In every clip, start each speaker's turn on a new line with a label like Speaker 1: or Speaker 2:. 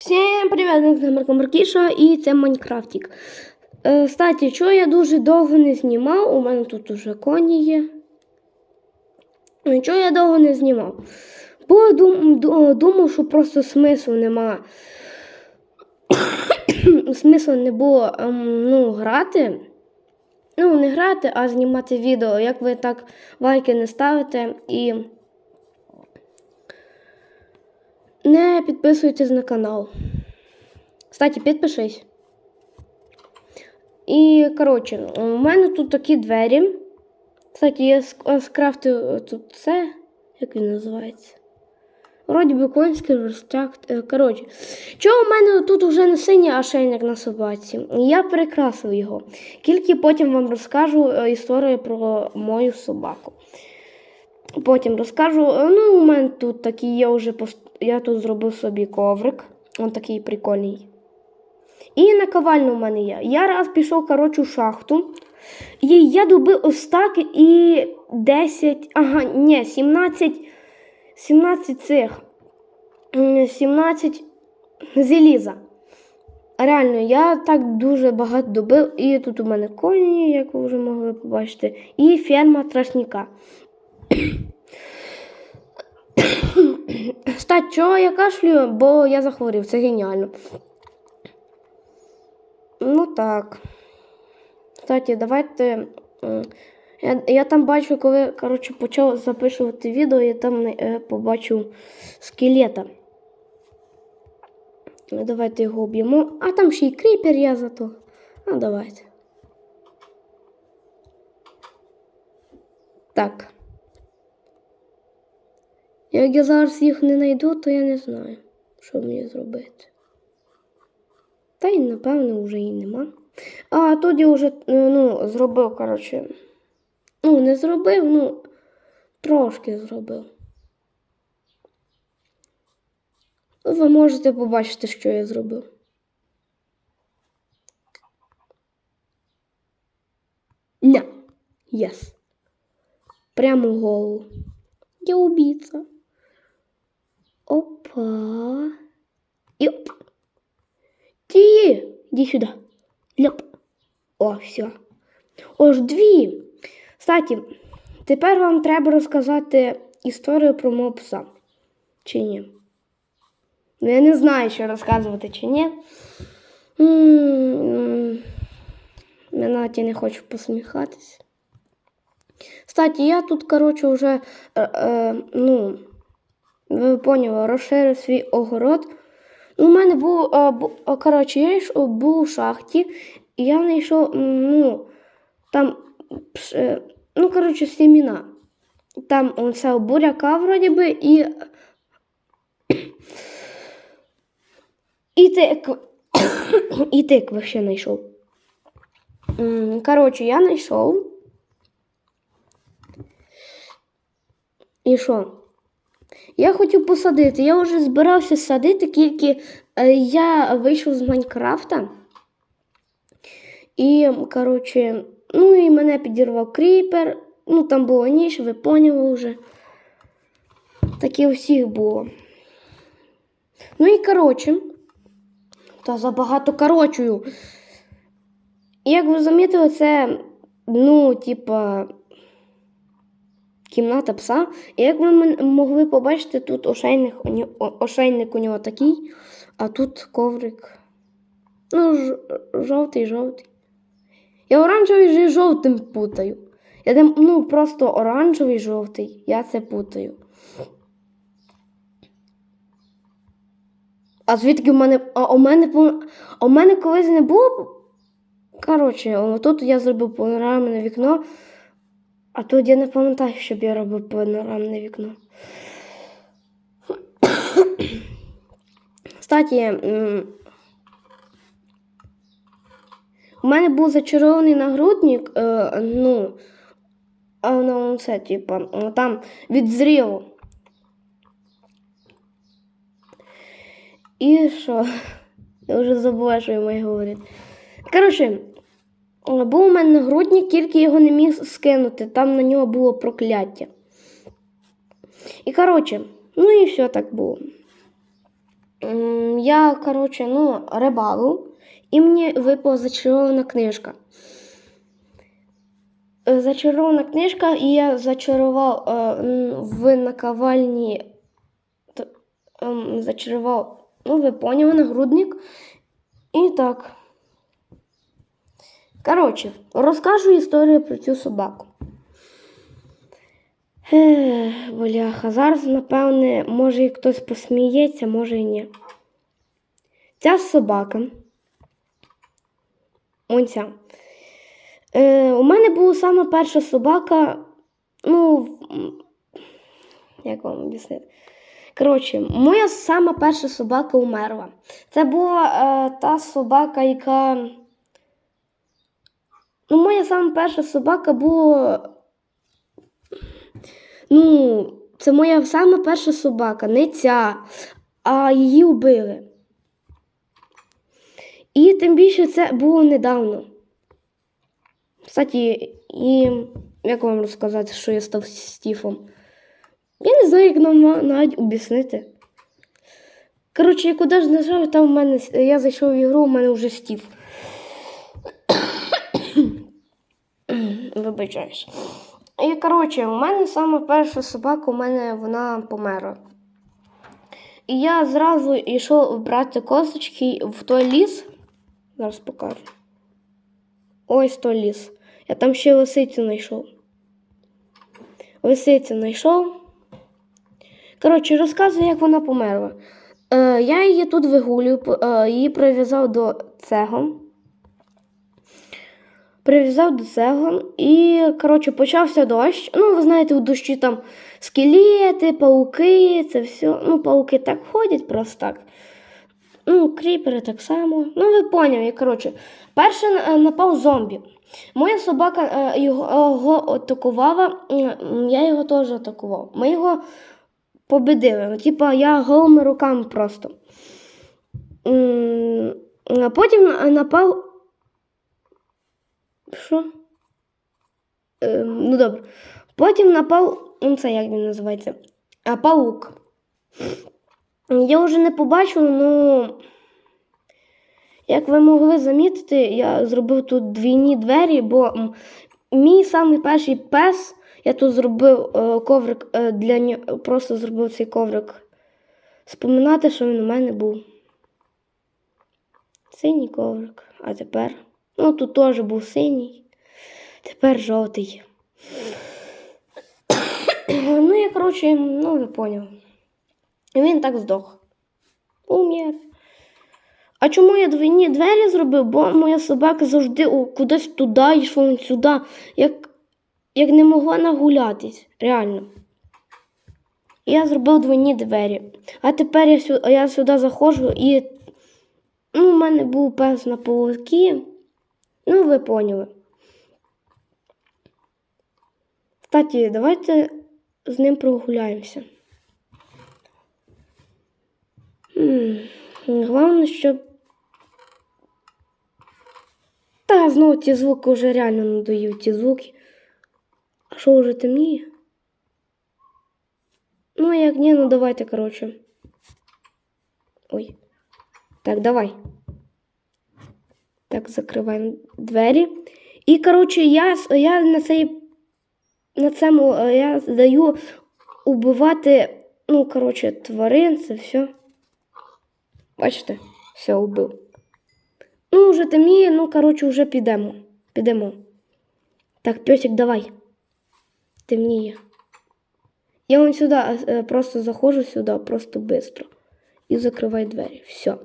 Speaker 1: Всім привіт, це Марко Маркіша і це Майнкрафтік. Е, Кстати, що я дуже довго не знімав, у мене тут уже коні є. Чого я довго не знімав? Бо дум, думав, що просто смислу нема. смислу не було ем, ну, грати. Ну, не грати, а знімати відео. Як ви так лайки не ставите і не підписуйтесь на канал. Кстати, підпишись. І, коротше, у мене тут такі двері. Кстати, я е, скрафтив тут це. Як він називається? Вроді би конський розтяг. е, Коротше, чого у мене тут вже не синій ошейник на собаці? Я прикрасив його. Тільки потім вам розкажу е, історію про мою собаку. Потім розкажу. Е, Ну, у мене тут такий є вже пост... Я тут зробив собі коврик. Он такий прикольний. І наковальня у мене є. Я раз пішов, коротше, в шахту. І я добив ось так і 10, ага, ні, 17, 17 цих. 17 заліза. Реально, я так дуже багато добив. І тут у мене коні, як ви вже могли побачити, і ферма трашніка. Кстати, чого я кашлюю, бо я захворів, це геніально. Ну так. Кстати, давайте. Я, я там бачу, коли коротше, почав записувати відео, я там е, побачив скелета. Ну, Давайте його об'ємо. А там ще й кріпер є зато. А давайте. Так. Як я зараз їх не знайду, то я не знаю, що мені зробити. Та й, напевно, вже і нема. А тут я вже е, ну, зробив, коротше. Ну, не зробив, ну, трошки зробив. Ну, Ви можете побачити, що я зробив. Ня. Єс. Прямо в голову. Я убийца. Опа. Йоп. Ти, иди сюда. Ляп. О, все. Ож дві. Кстати, тепер вам треба розказати історію про мого пса. Чи ні? Ну, я не знаю, що розказувати чи ні. Я навіть не хочу посміхатись. Кстати, я тут, коротше, вже, е, е, ну, ви поняли, розширив свій огород. У мене був, е, бу- е, коротше, я йшов, був у шахті, і я знайшов, ну, там, е, ну, коротше, сіміна. Там оце буряка, вроді би, і. І тикв. І тикви ще знайшов. Коротше, я знайшов. І що? Я хотів посадити. Я вже збирався садити, тільки е, я вийшов з Майнкрафта. І, коротше, ну і мене підірвав кріпер. Ну, там було ніч, ви поняли вже. Таке у всіх було. Ну і коротше, та забагато корочую. Як ви замітили, це, ну, типа, кімната пса. І як ви могли побачити, тут ошейник, ошейник у нього такий, а тут коврик. Ну, жовтий, жовтий. Я оранжевий з жовтим путаю. Я ну, просто оранжевий жовтий. Я це путаю. А звідки в мене. А у мене, у мене колись не було. Коротше, тут я зробив панорамне вікно, а тут я не пам'ятаю, щоб я робив панорамне вікно. Кстати, у мене був зачарований нагрудник, е, ну, а ну, це, типа, там відзріло. І що? Я вже забула, що я маю говорити. Коротше, був у мене нагрудник, тільки його не міг скинути. Там на нього було прокляття. І коротше, ну і все так було. я, коротше, ну, рибалу, і мені випала зачарована книжка. Е, Зачарована книжка, і я зачарував е, в наковальні. ем, Зачарував, ну, ви поняли, нагрудник. І так. Коротше, розкажу історію про цю собаку. Бляха, зараз, напевне, може і хтось посміється, може і ні. Ця собака. Ось ця. Е, у мене була сама перша собака. Ну, як вам об'яснити? Коротше, моя сама перша собака умерла. Це була е, та собака, яка. Ну, моя сама перша собака була. Ну, це моя сама перша собака, не ця, а її вбили. І тим більше це було недавно. Кстати, і як вам розказати, що я став Стіфом? Я не знаю, як нам навіть об'яснити. Коротше, я куди ж нажав, там в мене я зайшов в ігру, у мене вже Стів. Вибачаєш. І коротше, у мене саме перша собака, у мене вона померла. І я зразу йшов брати косточки в той ліс. Зараз покажу. Ось той ліс. Я там ще лисицю знайшов. Лисицю знайшов. Коротше, розказую, як вона померла. Е, я її тут вигулюю, е, її прив'язав до цього. Прив'язав до цього і, коротше, почався дощ. Ну, ви знаєте, у дощі там скелети, пауки, це все. Ну, пауки так ходять просто так. Ну, кріпери так само. Ну, ви поняли, коротше. Перше е, напав зомбі. Моя собака е, його, його атакувала, я його теж атакував. Ми його победили. Ну, Типа я голими руками просто. Потім напав. Що? Е, ну добре. Потім напав. Ну, це як він називається? А, паук. Я вже не побачив, ну. Як ви могли замітити, я зробив тут двійні двері, бо мій самий перший пес, я тут зробив е, коврик е, для нього, просто зробив цей коврик. Споминати, що він у мене був. Синій коврик. А тепер. Ну, тут теж був синій. Тепер жовтий. ну, я, коротше, ну, ви поняли. І він так здох. Умер. А чому я двійні двері зробив? Бо моя собака завжди кудись туди йшла, сюди, як, як не могла нагулятись. Реально. Я зробив двійні двері. А тепер я, сю- я сюди заходжу і. Ну, у мене був пес на поводки. Ну, ви поняли. Кстати, давайте з ним прогуляємося. Головне, щоб. Та знову ті звуки вже реально надають ті звуки. А що вже темніє? Ну, як ні, ну давайте, коротше. Ой. Так, давай. Так, закриваємо двері. І, коротше, я, я на цей. На цьому е, я даю убивати, ну, коротше, тварин, це все. Бачите? Все, убив. Ну, вже темніє, ну, коротше, вже підемо. Підемо. Так, песик, давай. Темніє. Я вон сюди е, просто заходжу сюди, просто швидко. І закривай двері. Все.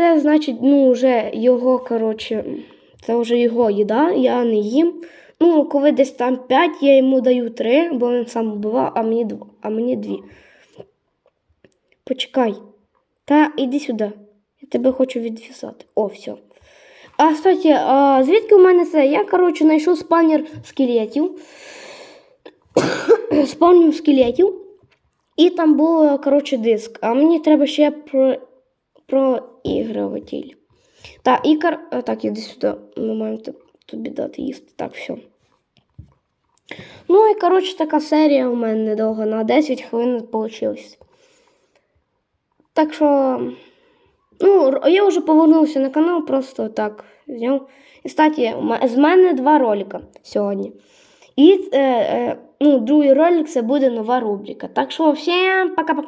Speaker 1: Це значить, ну, вже його, коротше, це вже його їда, я не їм. Ну, коли десь там 5, я йому даю 3, бо він сам вбивав, а мені 2. А мені 2. Почекай. Та іди сюди. Я тебе хочу відв'язати. О, все. А, кстати, а звідки у мене це? Я, коротше, знайшов спанер скелетів. спавнів скелетів. І там був, коротше, диск. А мені треба ще про, проігруватель. І кар... а, так, іди сюди. Ми маємо тобі дати їсти. Так, все. Ну і, коротше, така серія у мене недовго. На 10 хвилин вийшло. Так що. Ну, я вже повернувся на канал, просто так зняв. І кстати, з мене два ролика сьогодні. І е, е, ну, другий ролик це буде нова рубрика. Так що всім пока-пока.